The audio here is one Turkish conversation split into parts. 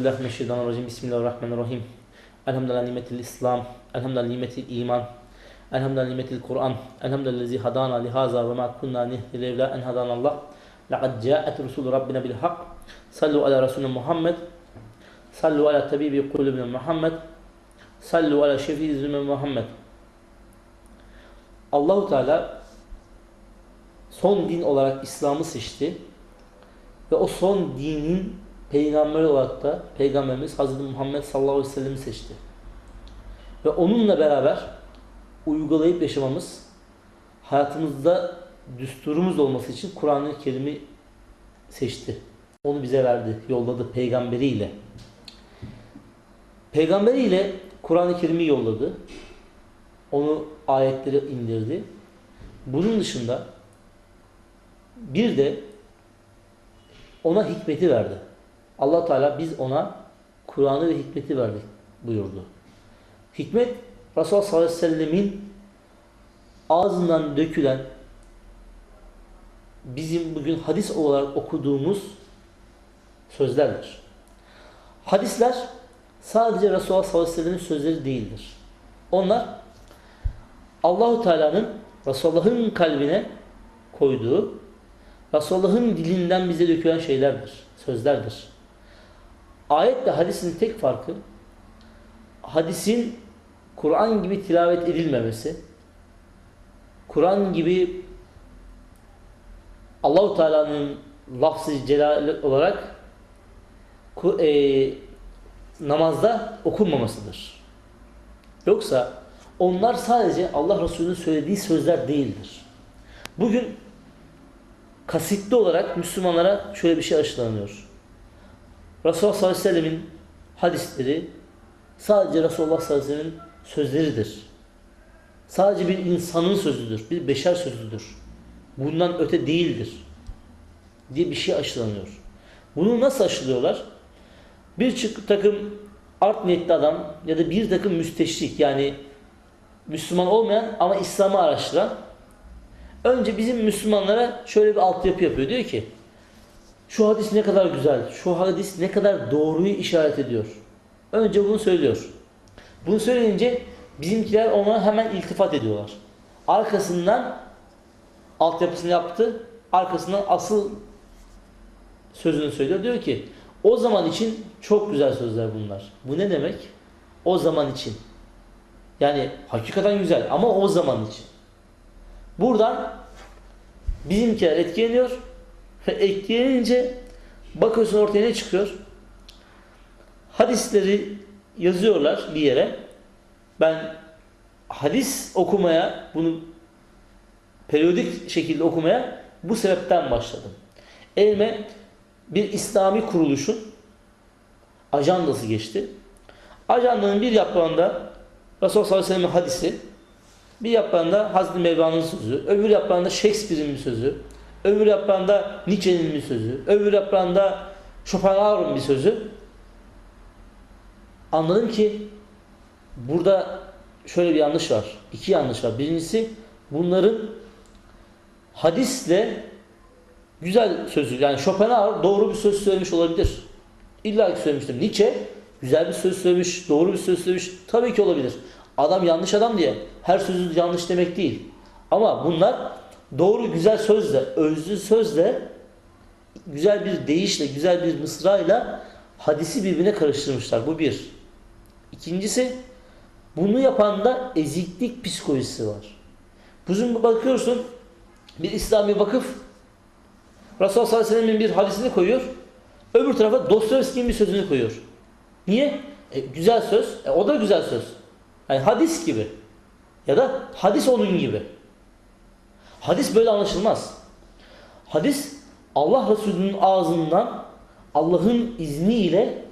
Euzubillahimineşşeytanirracim. Bismillahirrahmanirrahim. Elhamdülillah nimetil İslam. Elhamdülillah nimetil iman. Elhamdülillah nimetil Kur'an. Elhamdülillah lezi hadana lihaza ve ma kunna nihdi levla en hadanallah. Laqad ca'at rusul rabbina bil hak. Sallu ala Resulü Muhammed. Sallu ala tabibi kulübüne Muhammed. Sallu ala şefi zülmü Muhammed. Allahu Teala son din olarak İslam'ı seçti. Ve o son dinin peygamberi olarak da Peygamberimiz Hazreti Muhammed sallallahu aleyhi ve sellem'i seçti. Ve onunla beraber uygulayıp yaşamamız, hayatımızda düsturumuz olması için Kur'an-ı Kerim'i seçti. Onu bize verdi, yolladı peygamberiyle. Peygamberiyle Kur'an-ı Kerim'i yolladı. Onu ayetleri indirdi. Bunun dışında bir de ona hikmeti verdi. Allah Teala biz ona Kur'an'ı ve hikmeti verdik buyurdu. Hikmet Resulullah sallallahu aleyhi ve sellemin ağzından dökülen bizim bugün hadis olarak okuduğumuz sözlerdir. Hadisler sadece Resulullah sallallahu aleyhi ve sellemin sözleri değildir. Onlar Allahu Teala'nın Resulullah'ın kalbine koyduğu Resulullah'ın dilinden bize dökülen şeylerdir, sözlerdir. Ayetle hadisin tek farkı hadisin Kur'an gibi tilavet edilmemesi, Kur'an gibi Allahu Teala'nın lafzı celal olarak e, namazda okunmamasıdır. Yoksa onlar sadece Allah Resulü'nün söylediği sözler değildir. Bugün kasıtlı olarak Müslümanlara şöyle bir şey aşılanıyor. Resulullah sallallahu aleyhi ve sellemin hadisleri sadece Resulullah sallallahu aleyhi ve sellemin sözleridir. Sadece bir insanın sözüdür, bir beşer sözüdür. Bundan öte değildir diye bir şey aşılanıyor. Bunu nasıl aşılıyorlar? Bir takım art niyetli adam ya da bir takım müsteşrik yani Müslüman olmayan ama İslam'ı araştıran önce bizim Müslümanlara şöyle bir altyapı yapıyor. Diyor ki şu hadis ne kadar güzel, şu hadis ne kadar doğruyu işaret ediyor. Önce bunu söylüyor. Bunu söyleyince bizimkiler ona hemen iltifat ediyorlar. Arkasından altyapısını yaptı. Arkasından asıl sözünü söylüyor. Diyor ki o zaman için çok güzel sözler bunlar. Bu ne demek? O zaman için. Yani hakikaten güzel ama o zaman için. Buradan bizimkiler etkileniyor ve etkilenince bakıyorsun ortaya ne çıkıyor? Hadisleri yazıyorlar bir yere. Ben hadis okumaya, bunu periyodik şekilde okumaya bu sebepten başladım. Elime bir İslami kuruluşun ajandası geçti. Ajandanın bir yaprağında Resulullah sallallahu aleyhi ve sellem'in hadisi, bir yaprağında Hazreti Mevlana'nın sözü, öbür yaprağında Shakespeare'in sözü, öbür yaprağında Nietzsche'nin bir sözü, öbür yaprağında Schopenhauer'un bir sözü. Anladım ki burada şöyle bir yanlış var. İki yanlış var. Birincisi bunların hadisle güzel sözü yani Schopenhauer doğru bir söz söylemiş olabilir. İlla ki söylemiştir. Nietzsche güzel bir söz söylemiş, doğru bir söz söylemiş. Tabii ki olabilir. Adam yanlış adam diye her sözü yanlış demek değil. Ama bunlar doğru güzel sözle, özlü sözle, güzel bir deyişle, güzel bir mısrayla hadisi birbirine karıştırmışlar. Bu bir. İkincisi bunu yapan da eziklik psikolojisi var. Bugün bakıyorsun bir İslami vakıf Resulullah sallallahu aleyhi ve sellem'in bir hadisini koyuyor. Öbür tarafa Dostoyevski'nin bir sözünü koyuyor. Niye? E, güzel söz. E, o da güzel söz. Yani hadis gibi. Ya da hadis onun gibi. Hadis böyle anlaşılmaz. Hadis Allah Resulü'nün ağzından Allah'ın izniyle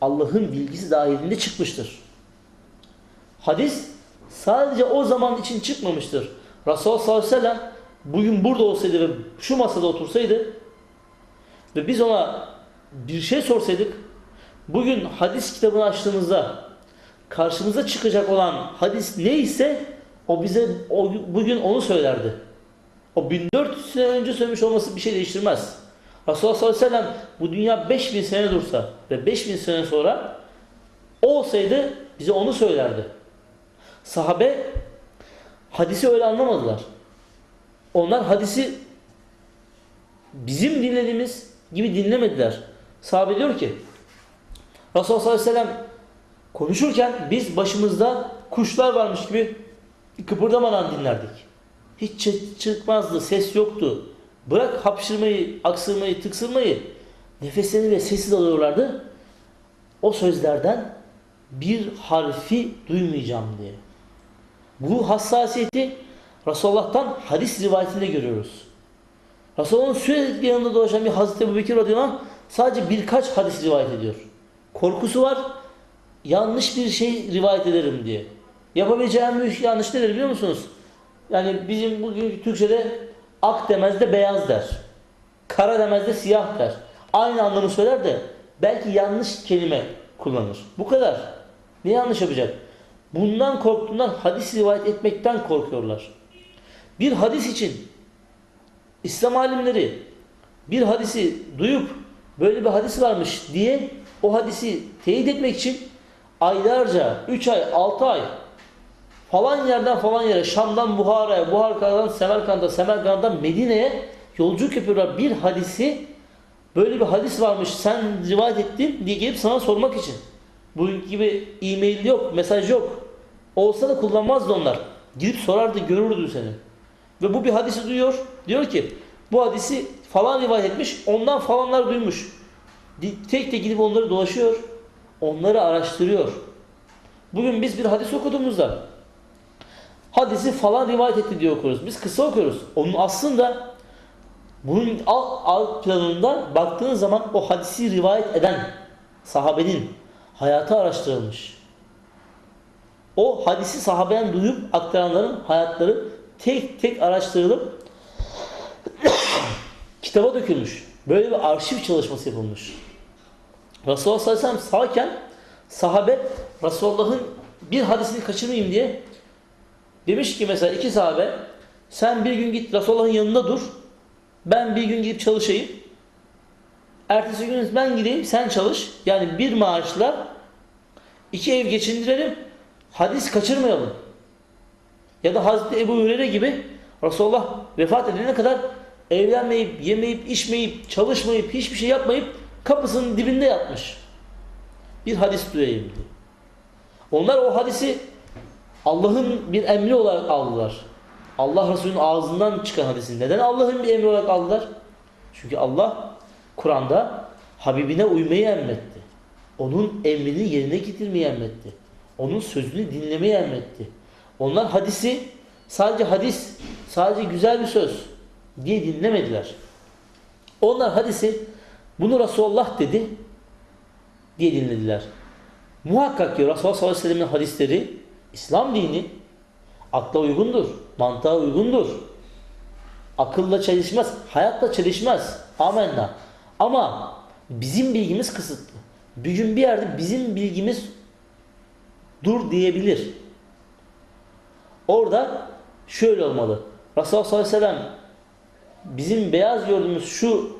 Allah'ın bilgisi dahilinde çıkmıştır. Hadis sadece o zaman için çıkmamıştır. Resulullah sallallahu aleyhi ve sellem bugün burada olsaydı ve şu masada otursaydı ve biz ona bir şey sorsaydık bugün hadis kitabını açtığımızda karşımıza çıkacak olan hadis neyse o bize o, bugün onu söylerdi. O 1400 sene önce söylemiş olması bir şey değiştirmez. Resulullah sallallahu aleyhi ve sellem bu dünya 5000 sene dursa ve 5000 sene sonra olsaydı bize onu söylerdi. Sahabe hadisi öyle anlamadılar. Onlar hadisi bizim dinlediğimiz gibi dinlemediler. Sahabe diyor ki Resulullah sallallahu aleyhi ve sellem konuşurken biz başımızda kuşlar varmış gibi kıpırdamadan dinlerdik. Hiç çı- çıkmazdı, ses yoktu. Bırak hapşırmayı, aksırmayı, tıksırmayı. Nefeslerini ve sessiz alıyorlardı. O sözlerden bir harfi duymayacağım diye. Bu hassasiyeti Resulullah'tan hadis rivayetinde görüyoruz. Resulullah'ın sürekli yanında dolaşan bir Hazreti Ebu Bekir sadece birkaç hadis rivayet ediyor. Korkusu var, yanlış bir şey rivayet ederim diye. Yapabileceğim büyük yanlış nedir biliyor musunuz? Yani bizim bugün Türkçe'de ak demez de beyaz der. Kara demez de siyah der. Aynı anlamı söyler de belki yanlış kelime kullanır. Bu kadar. Ne yanlış yapacak? Bundan korktuğundan hadis rivayet etmekten korkuyorlar. Bir hadis için İslam alimleri bir hadisi duyup böyle bir hadis varmış diye o hadisi teyit etmek için aylarca 3 ay 6 ay falan yerden falan yere Şam'dan Buhara'ya, Buhara'dan Semerkant'a, Semerkant'tan Medine'ye yolculuk yapıyorlar. Bir hadisi böyle bir hadis varmış sen rivayet ettin diye gelip sana sormak için. Bugün gibi e-mail yok, mesaj yok. Olsa da kullanmazdı onlar. Gidip sorardı, görürdü seni. Ve bu bir hadisi duyuyor. Diyor ki bu hadisi falan rivayet etmiş. Ondan falanlar duymuş. Tek tek gidip onları dolaşıyor. Onları araştırıyor. Bugün biz bir hadis okuduğumuzda hadisi falan rivayet etti diye okuruz. Biz kısa okuyoruz. Onun aslında bunun alt, alt planında baktığınız zaman o hadisi rivayet eden sahabenin hayatı araştırılmış. O hadisi sahabeden duyup aktaranların hayatları tek tek araştırılıp kitaba dökülmüş. Böyle bir arşiv çalışması yapılmış. Resulullah sallallahu sağken sahabe Resulullah'ın bir hadisini kaçırmayayım diye demiş ki mesela iki sahabe sen bir gün git Resulullah'ın yanında dur. Ben bir gün gidip çalışayım. Ertesi gün ben gideyim sen çalış. Yani bir maaşla iki ev geçindirelim. Hadis kaçırmayalım. Ya da Hazreti Ebu Hureyre gibi Resulullah vefat edene kadar evlenmeyip, yemeyip, içmeyip, çalışmayıp, hiçbir şey yapmayıp kapısının dibinde yatmış. Bir hadis duyayım diye. Onlar o hadisi Allah'ın bir emri olarak aldılar. Allah Resulü'nün ağzından çıkan hadisi. Neden Allah'ın bir emri olarak aldılar? Çünkü Allah Kur'an'da Habibine uymayı emretti. Onun emrini yerine getirmeyi emretti. Onun sözünü dinlemeyi emretti. Onlar hadisi sadece hadis, sadece güzel bir söz diye dinlemediler. Onlar hadisi bunu Resulullah dedi diye dinlediler. Muhakkak ki Resulullah sallallahu aleyhi ve sellem'in hadisleri İslam dini akla uygundur, mantığa uygundur. Akılla çelişmez, hayatla çelişmez. Amenna. Ama bizim bilgimiz kısıtlı. Bir gün bir yerde bizim bilgimiz dur diyebilir. Orada şöyle olmalı. Resulullah sallallahu aleyhi ve sellem bizim beyaz gördüğümüz şu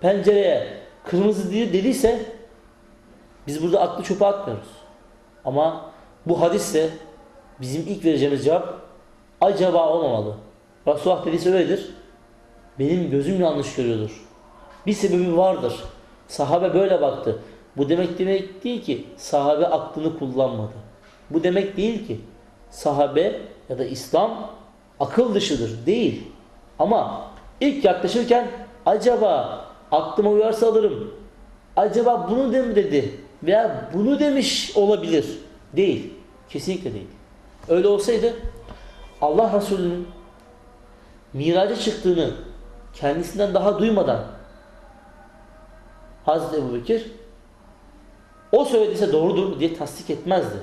pencereye kırmızı diye dediyse biz burada aklı çöpe atmıyoruz. Ama bu hadisse bizim ilk vereceğimiz cevap acaba olmamalı. Resulullah dediyse öyledir. Benim gözüm yanlış görüyordur. Bir sebebi vardır. Sahabe böyle baktı. Bu demek demek değil ki sahabe aklını kullanmadı. Bu demek değil ki sahabe ya da İslam akıl dışıdır. Değil. Ama ilk yaklaşırken acaba aklıma uyarsa alırım. Acaba bunu de mi dedi? Veya bunu demiş olabilir. Değil. Kesinlikle değil. Öyle olsaydı Allah Resulü'nün miraca çıktığını kendisinden daha duymadan Hazreti Ebu Bekir o söylediyse doğrudur diye tasdik etmezdi.